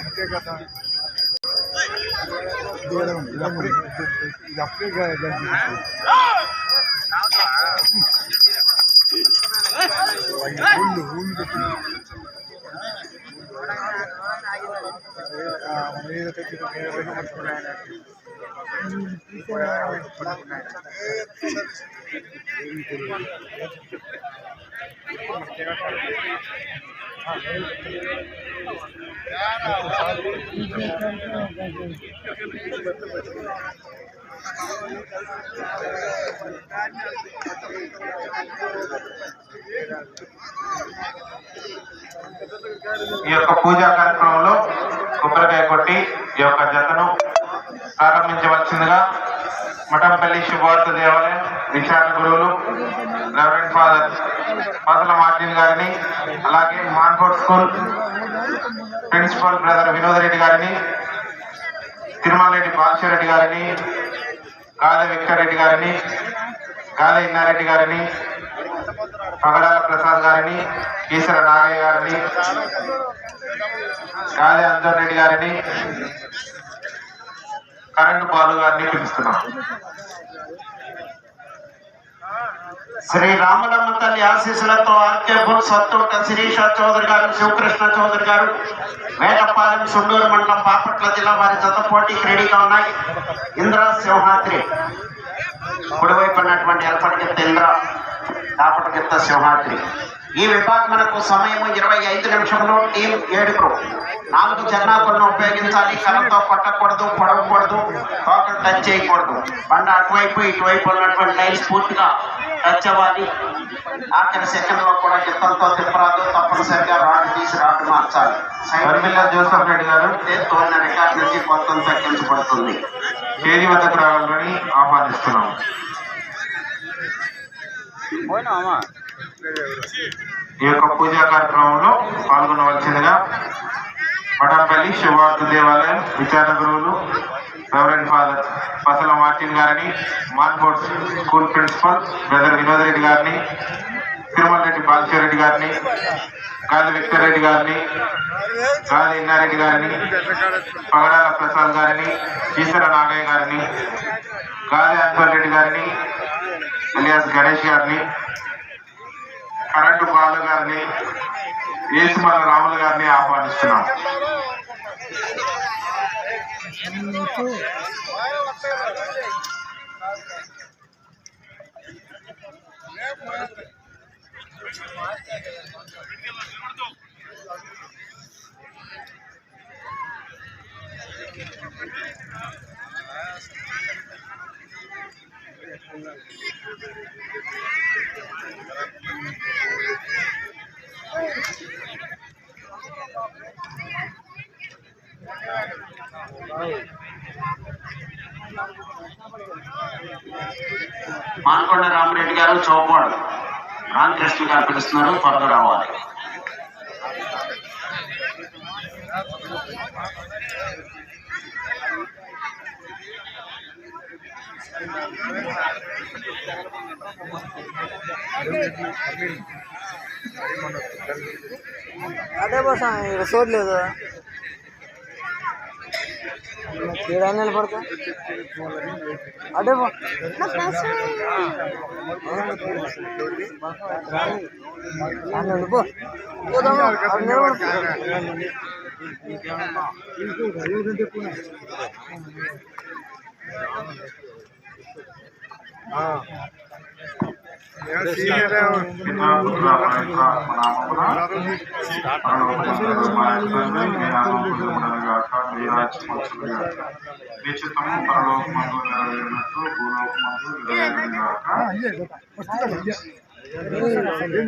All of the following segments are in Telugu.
ఇంతే కదా ఇది అప్పుడే ఇది అప్పుడే గంజి ఊళ్ళు ఊళ్ళు పెట్టి మీద తెచ్చి మీద పెట్టి పట్టుకున్నాయన ఈ యొక్క పూజా కార్యక్రమంలో కొబ్బరికాయ కొట్టి ఈ యొక్క జతను ప్రారంభించవలసిందిగా మఠంపల్లి శుభార్త దేవాలయం విచారణ గురువులు రెవరెండ్ ఫాదర్ పదల మార్టిన్ గారిని అలాగే మాన్కోట్ school principal brother Vinod Reddy గారిని తిరుమల రెడ్డి గారిని గాదె వెంకటరెడ్డి గారిని గాదె ఇన్నారెడ్డి గారిని పగడాల ప్రసాద్ గారిని ఈశ్వర నాగయ్య గారిని గాలి అంజన్ రెడ్డి గారిని కరెంటు బాలు గారిని పిలుస్తున్నాం. శ్రీ రామలమ్మ తల్లి ఆశీస్సులతో ఆర్కేపూర్ సత్తోట శిరీష చౌదరి గారు శివకృష్ణ చౌదరి గారు వేటపాలెం సుండూరు మండలం బాపట్ల జిల్లా వారి జత పోటీ రెడీగా ఉన్నాయి. ఇంద్ర సింహాద్రి. కుడివైపు ఉన్నటువంటి ఎలపటికెత్త ఇంద్ర కాపటికెత్త సింహాద్రి. ఈ విభాగమునకు సమయం ఇరవై ఐదు నిమిషంలో టీం ఏడుగురు. నాలుగు జన్నాకులను ఉపయోగించాలి కలంతో కొట్టకూడదు పొడవకూడదు టోకన్ టచ్ చేయకూడదు. బండ అటువైపు ఇటువైపు ఉన్నటువంటి లైన్స్ పూర్తిగా అవ్వాలి ఆఖరి సెకండ్లో కూడా గిత్తంతో తిప్పరాదు తప్పనిసరిగా రాడ్ తీసి రాడ్ మార్చాలి. వరిమిల్ల జోసఫ్ రెడ్డి గారు తోలిన రికార్డ్ నుంచి మొత్తం తగ్గించబడుతుంది. స్టేజి వద్దకు రావాలని ఆహ్వానిస్తున్నాం ఈ యొక్క పూజా కార్యక్రమంలో పాల్గొనవలసిందిగా మఠంపల్లి శుభార్త దేవాలయం విచారణ గురువులు రెవరెండ్ ఫాదర్ పసల మార్టిన్ గారిని మాన్కోట్ school principal brother Vinod Reddy గారిని తిరుమల రెడ్డి బాలశివరెడ్డి గారిని గాలి విక్టర్రెడ్డి గారిని గాలి ఇన్నారెడ్డి గారిని పగడాల ప్రసాద్ గారిని ఈశ్వర నాగయ్య గారిని గాలి అంజన్ రెడ్డి గారిని ఇలియాస్ గణేష్ గారిని కరెంటు బాలు గారిని ఏసుమల రాములు గారిని ఆహ్వానిస్తున్నాం. É muito. Thank మానకొండ రామరెడ్డి గారు చౌపాడు. రామకృష్ణ గారు పిలుస్తున్నారు. త్వరగా రావాలి. అదే బస్ ఇక్కడ చూడలేదు ఏడా నిలబడతా అదే బా పోదామా. నిశ్చితము పరలోకమందు నెరవేరినట్టు భూలోకమందు నెరవేరుగాక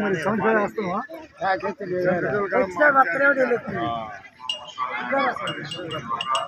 మరి సౌండ్ ఫైర్ వస్తావా ఎంబత్తు వాళ్ళకి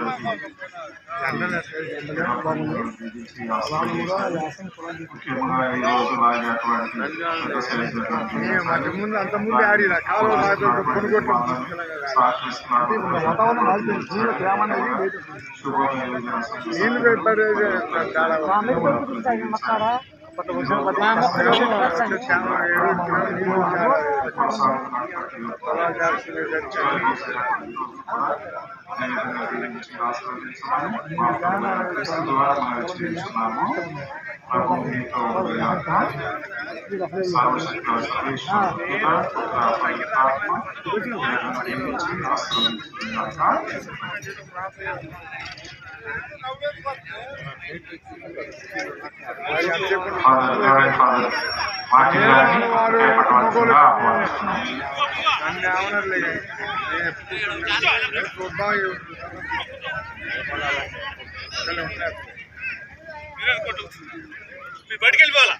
ఒక బిడ్డ సలహా మహిమాత్మక పరిశుద్ధ సర్వేశ్వర ఈ చివరి ముఖ్యంగా ఈ రోజు లాగేటువంటి పెద్ద సెలబ్రిటీ ముందు అంత ముందే ఆడిన కాలువ కొనుగోట్లు వాతావరణం మారిపోయింది నీళ్ళు గ్రామం అనేది లేదు నీళ్ళు పెట్టారు చాలా అప్పటి వచ్చిన పది చాలా ఏడు మార్టిన్ గారిని చేపట్టవలసిందిగా మీరు బయటికి వెళ్ళిపోవాలా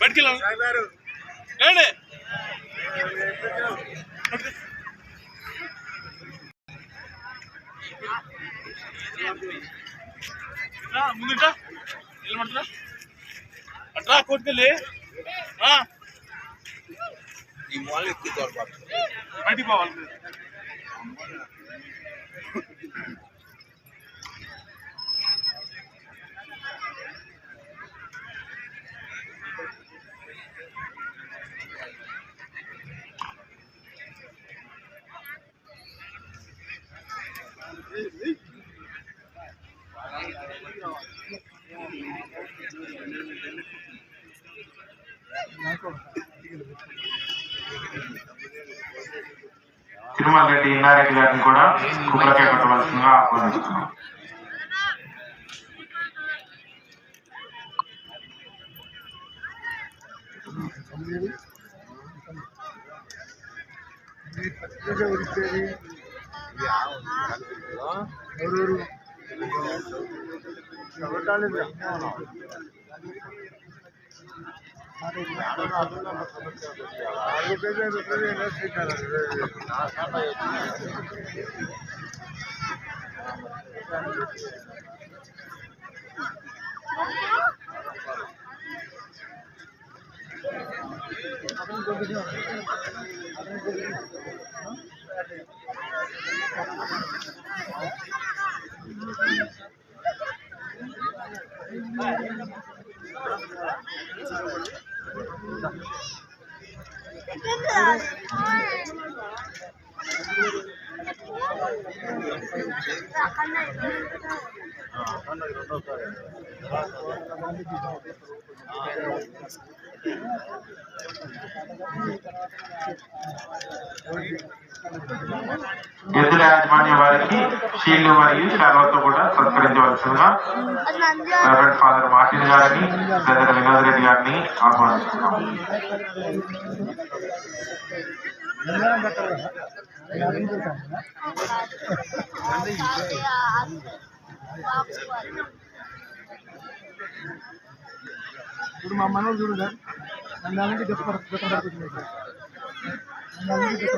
బయటికి వెళ్ళాలి రండి రా, ముందుంటా నిలబడుతున్నా అట్రా కొట్టుకెళ్ళి. రా. బయటికి పోవాలి. తిరుమల రెడ్డి ఇన్నారెడ్డి గారిని కూడా కుక్కలకే పెట్టవలసిందిగా ఆహ్వానిస్తున్నాం పత్రిక ఎవరు కాలేదు నాలుగు పేజీ ఎదురు యాజమాన్య వారికి షీల్డ్ మరియు శాలతో కూడా సత్కరించవలసిందిగా రెవరెండ్ ఫాదర్ మార్టిన్ గారిని బ్రదర్ వినోద్ రెడ్డి గారిని ఆహ్వానిస్తున్నాం Thank you. ఇప్పుడు మా మనోడు చూడు సార్. నన్ను అలాంటి గత గత పడుతుంది సార్ నన్ను గత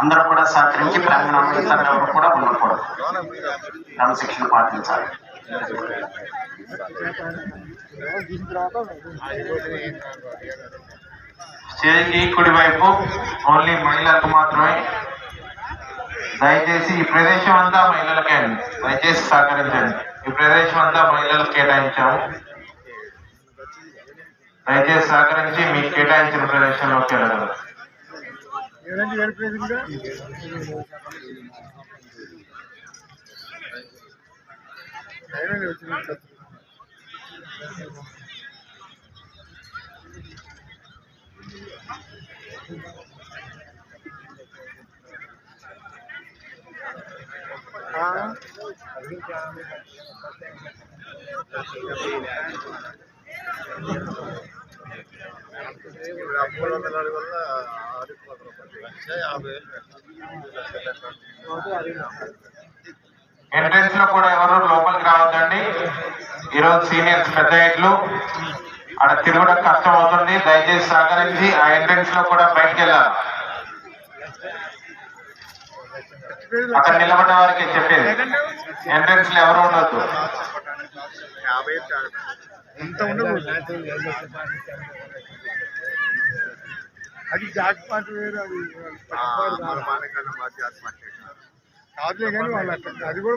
అందరూ కూడా సహకరించి ప్రాంగణంలో ఇతరులు కూడా ఉండకూడదు. క్రమశిక్షణ పాటించాలి. దీని తర్వాత స్టేజ్కి కుడి వైపు. ఓన్లీ మహిళలకు మాత్రమే. దయచేసి ఈ ప్రదేశం అంతా మహిళలకే అండి. దయచేసి సహకరించండి. ఈ ప్రదేశం అంతా మహిళలకు కేటాయించాము. దయచేసి సహకరించి మీకు కేటాయించిన ప్రదేశంలోకి వెళ్ళగలరు. ఎవరంటే మూడు వందల అడుగు వల్ల ఆడిపోతారు యాభై లో కూడా ఎవరు లోపలికి రావద్దండి. ఈరోజు సీనియర్స్ పెద్ద ఎడ్లు అక్కడ తిరగడం కష్టం అవుతుంది దయచేసి సహకరించి ఆ ఎంట్రన్స్లో కూడా బయటకు వెళ్ళాలి అక్కడ నిలబడ్డ వారికి చెప్పేది. ఎంట్రన్స్లో ఎవరు ఉండొద్దు. ఉండదు. అది జాక్ పాట వేరు అది కాదులే కానీ వాళ్ళు అట్లా అది కూడా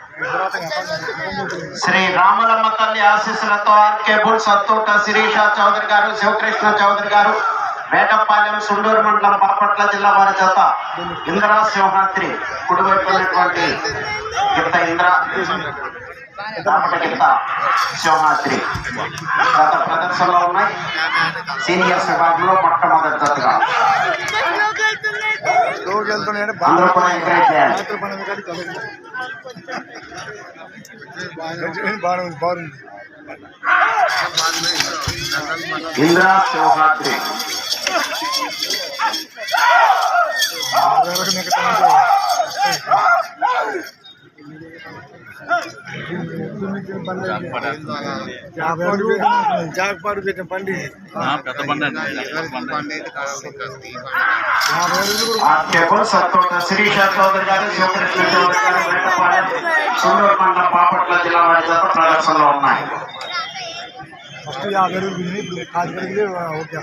శ్రీ రామలమ్మ తల్లి ఆశీస్సులతో ఆర్కే బుల్ సత్తోట శిరీష చౌదరి గారు శివకృష్ణ చౌదరి గారు వేటపాలెం సుండూరు మండలం పరపట్ల జిల్లా వారి చేత ఇంద్రా సింహాద్రి కుడివైపు ఉన్నటువంటి గిత్త ఇంద్ర గిత్త సింహాద్రి గత ప్రదర్శనలో ఉన్నాయి. సీనియర్స్ విభాగంలో మొట్టమొదటి జతగా లోకి వెళ్తున్నాయంటే పన్నెండు కాడికి చదువు బాగుంది బాగుంది. ఇంద్రా మిగతా పెట్టిన పండి చౌదరి గారు శివకృష్ణ చౌదరి గారు మండలం బాపట్ల జిల్లా వారి చేత ప్రదర్శనలో ఉన్నాయి ఫస్ట్ యాభై రోజులు ఇప్పుడు కాదు ఓకే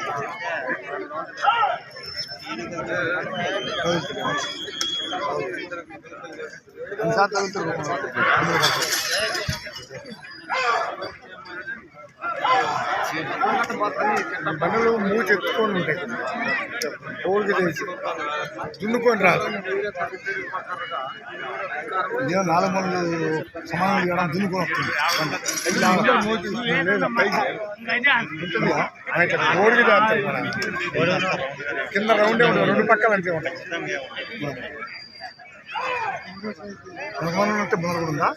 ఎన్నిసార్లు తగులుతారు బండలు మూడు చెప్పుకొని ఉంటాయి. తోడుకి చేసి దున్నుకొని రాదు. ఇదేమో నాలుగు మంది సమానం చేయడం దున్నుకొని వస్తుంది. చేస్తారు మన. కింద రౌండే ఉంటుంది రెండు పక్కల అంతే ఉంటాయి. ఉంటే కూడా ఉందా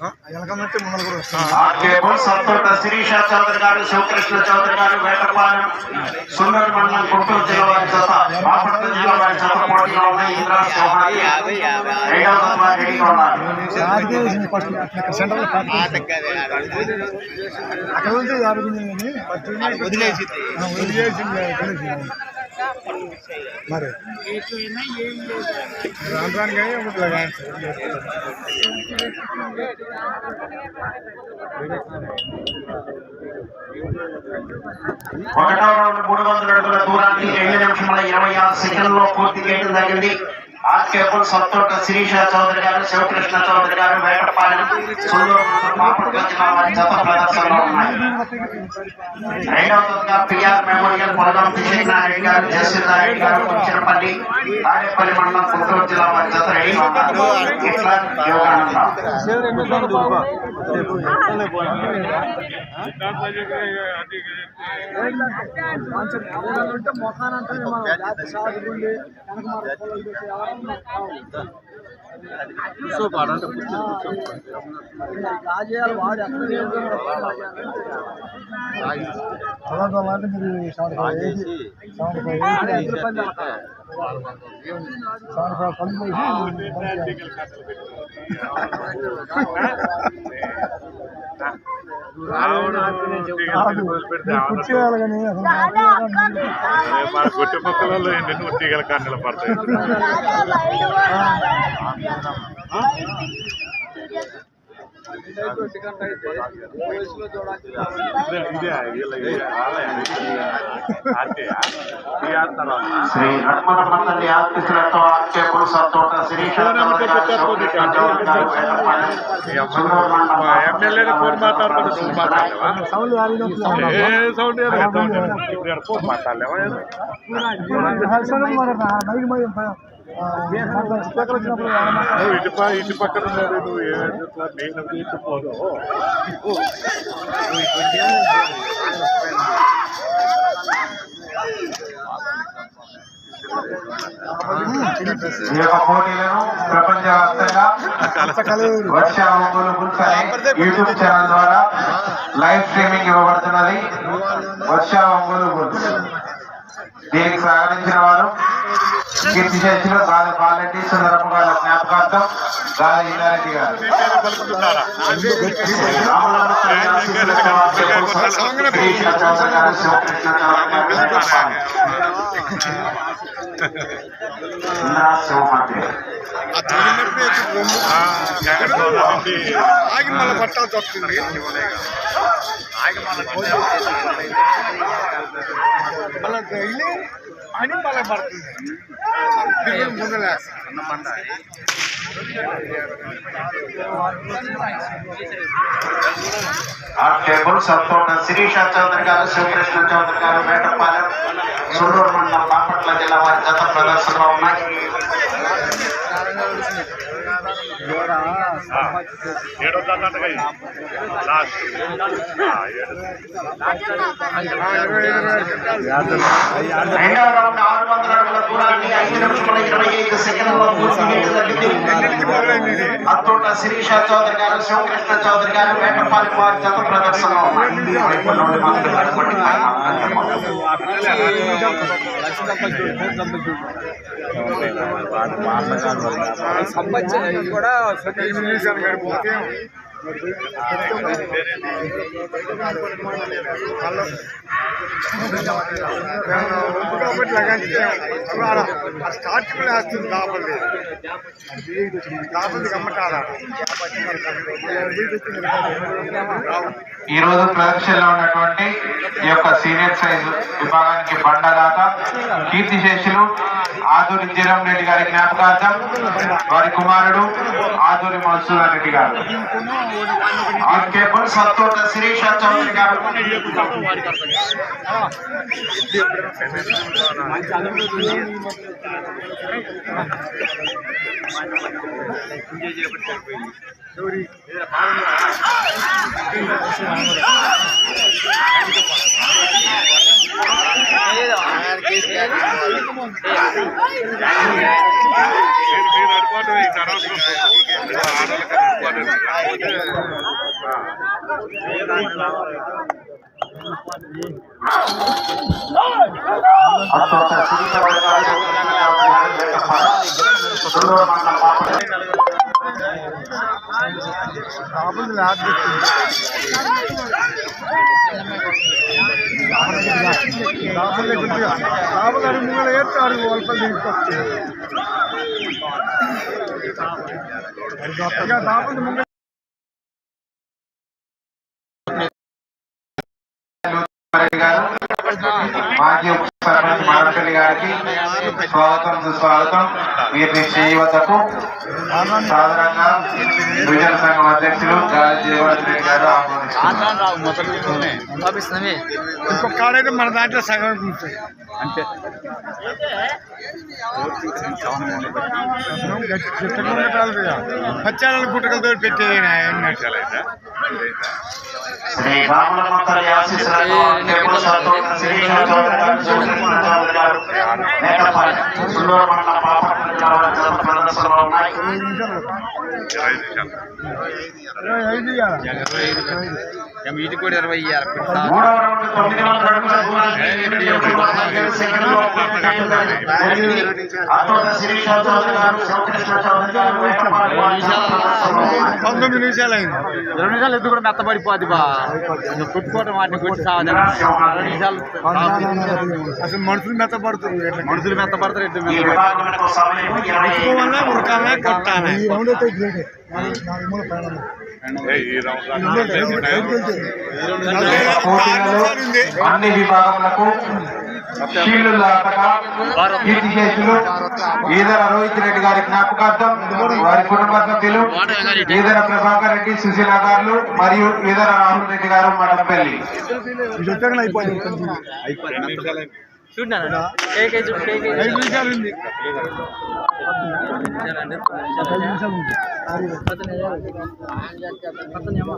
ఉంటే ముందర కూడా బుల్ సత్తోట శిరీష చౌదరి గారు శివకృష్ణ చౌదరి గారు వేటపాలెం సుందర మండలం గుంటూరు జిల్లా వారి చేత బాపట్ల జిల్లా వారి చేత పోటీలో ఉన్నాయి. ఇంద్రా సింహాద్రి రెండవ తత్వ రెడీగా ఉన్నారు అక్కడ వదిలేసింది. మరి? రాను రాను కానీ ఉంటుంది ఒకటో రౌండ్ మూడు వందల అడుగుల దూరాన్ని ఏడు నిమిషముల ఇరవై ఆరు సెకండ్లో పూర్తి చేయడం జరిగింది ఆర్కేపుల్ సత్తోట శిరీష చౌదరి గారు శివకృష్ణ చౌదరి గారు వేటపాలెం సుందూరు బాపట్ల జిల్లా వారి జత ప్రదర్శనలో ఉన్నాయి రెండవ తొమ్మిదిగా పిఆర్ మెమోరియల్ పొలగం కిషన్రెడ్డి గారు జయశ్రీనారాయణ గారు కొంచెరపల్లి తాడేపల్లి మండలం గుంటూరు జిల్లా వారి జత రెడీగా ఉన్నారు ఇట్లా యోగానంద రాజేయాలు వాడు ఎక్కడ అంటే మీరు seventy five age seventy five age seventy five పని కూర్చోవాలి కానీ మన కొట్టి పక్కలలో ఎన్ని తీగల కాండలు పడతాయి. ఇదే ఇదే వీళ్ళ ఇదే వాళ్ళే అంటే తీయాస్తారా శ్రీ లక్ష్మణమ్మ తల్లి ఆశీస్సులతో ఆర్కేపుడు సత్తోట శిరీష చౌదరి నువ్వు ఇటు ఇటు పక్కన ఉన్నాడు నువ్వు ఏమైనా నేను ఇటు పోదు. ఈ యొక్క పోటీలను ప్రపంచవ్యాప్తంగా వర్ష ఒంగోలు బుల్స్ అనే యూట్యూబ్ ఛానల్ ద్వారా లైవ్ స్ట్రీమింగ్ ఇవ్వబడుతున్నది వర్ష ఒంగోలు దీనికి సహకరించిన వారు కీర్తి చేసిన గాలి బాలరెడ్డి సుందరమ్మ గారి జ్ఞాపకార్థం గాలి ఈనారెడ్డి గారు పలుకుతున్నారా రామలమ్మ తల్లి ఆశీస్సులతో ఆర్కేపుడు సత్తోట శిరీష చౌదరి గారు, శివకృష్ణ చౌదరి గారు, వేటపాలెం. ఇంద్రా సింహాద్రి ఆ, జగన్ నుండి ఆగి మళ్ళీ పట్టాల్సి వస్తుంది మళ్ళీ అని మళ్ళీ పడుతుంది. సత్తోట శిరీష చౌదరి గారు శివకృష్ణ చౌదరి గారు వేటపాలెం సుండూరు మండలం బాపట్ల జిల్లా వారి జత ప్రదర్శనలో ఉన్నాయి. ఏడో దాకా లాస్ట్ ఏడు రెండవ రౌండ్ ఆరు వందల అడుగుల దూరాన్ని ఐదు నిమిషముల ఇరవై ఐదు సెకండ్లలో పూర్తి చేయడం జరిగింది అత్తోట శిరీష చౌదరి గారు శివకృష్ణ చౌదరి గారు వేటపాలెం వారి జత ప్రదర్శనలో ఉన్నాయి सतीश निशानगढ़ बोलते हैं ఇంగ్లీష్ అని పోతే స్టార్ట్ కూడా వేస్తుంది దాపల్లి దాపల్లి గమ్మటారా ఈ రోజు ప్రదర్శనలో ఉన్నటువంటి ఈ యొక్క సీనియర్ సైజ్ విభాగానికి బండదాత కీర్తి శేషులు ఆదూరి జీరం రెడ్డి గారి జ్ఞాపకార్థం వారి కుమారుడు ఆదూరి మధుసూదన్ రెడ్డి గారు. ఆర్కేపుడు సత్తోట శిరీష చౌదరి గారు మీరు మీరు అనుకోవడం ఈ అనవసరం ఆడవాళ్ళకి అనుకోవడం అత్తోట శిరీష చౌదరి గారు శివకృష్ణ చౌదరి గారు వేటపాలెం సర్పంచ్ మాడపల్లి గారికి స్వాగతం సుస్వాగతం. వీరిని వద్దకు సాధారణంగా విభజన సంఘం అధ్యక్షులు గాలి జీవరాజ్ గారు ఆహ్వానిస్తున్నారు మన దాంట్లో సగం అంతే పచ్చాలను గుట్టకలతో పెట్టేది శ్రీ రాములమ్మ తల్లి ఆశీస్సులతో చౌదరి గారు వేటపాలెం సుండూరు మండలం బాపట్ల జిల్లా ప్రదర్శనలో ఉన్నాయి ఇది కూడా ఇరవై పంతొమ్మిది నిమిషాలు అయింది. రెండు నిమిషాలు ఎద్దు కూడా మెత్తబడిపోద్ది బా? కొట్టుకోవడం వాటిని కొట్టి నిమిషాలు అసలు మనుషులు మెత్తపడుతుంది మనుషులు మెత్తపడతారు ఇరవై కొట్టుకోవాలా ఉరకాలా కొట్టాలి? అన్ని విభాగములకు షీల్డులాటగా కీర్తి కేసులు ఈదర రోహిత్ రెడ్డి గారి జ్ఞాపకార్థం వారి కుటుంబ సభ్యులు ఈదర ప్రభాకర్ రెడ్డి సుశీల గారు మరియు ఈదర రాహుల్ రెడ్డి గారు వచ్చాక అయిపోయింది. చూడండి కేకే చూడు కేకే ఐదు నిమిషాలు ఉంది. అంటే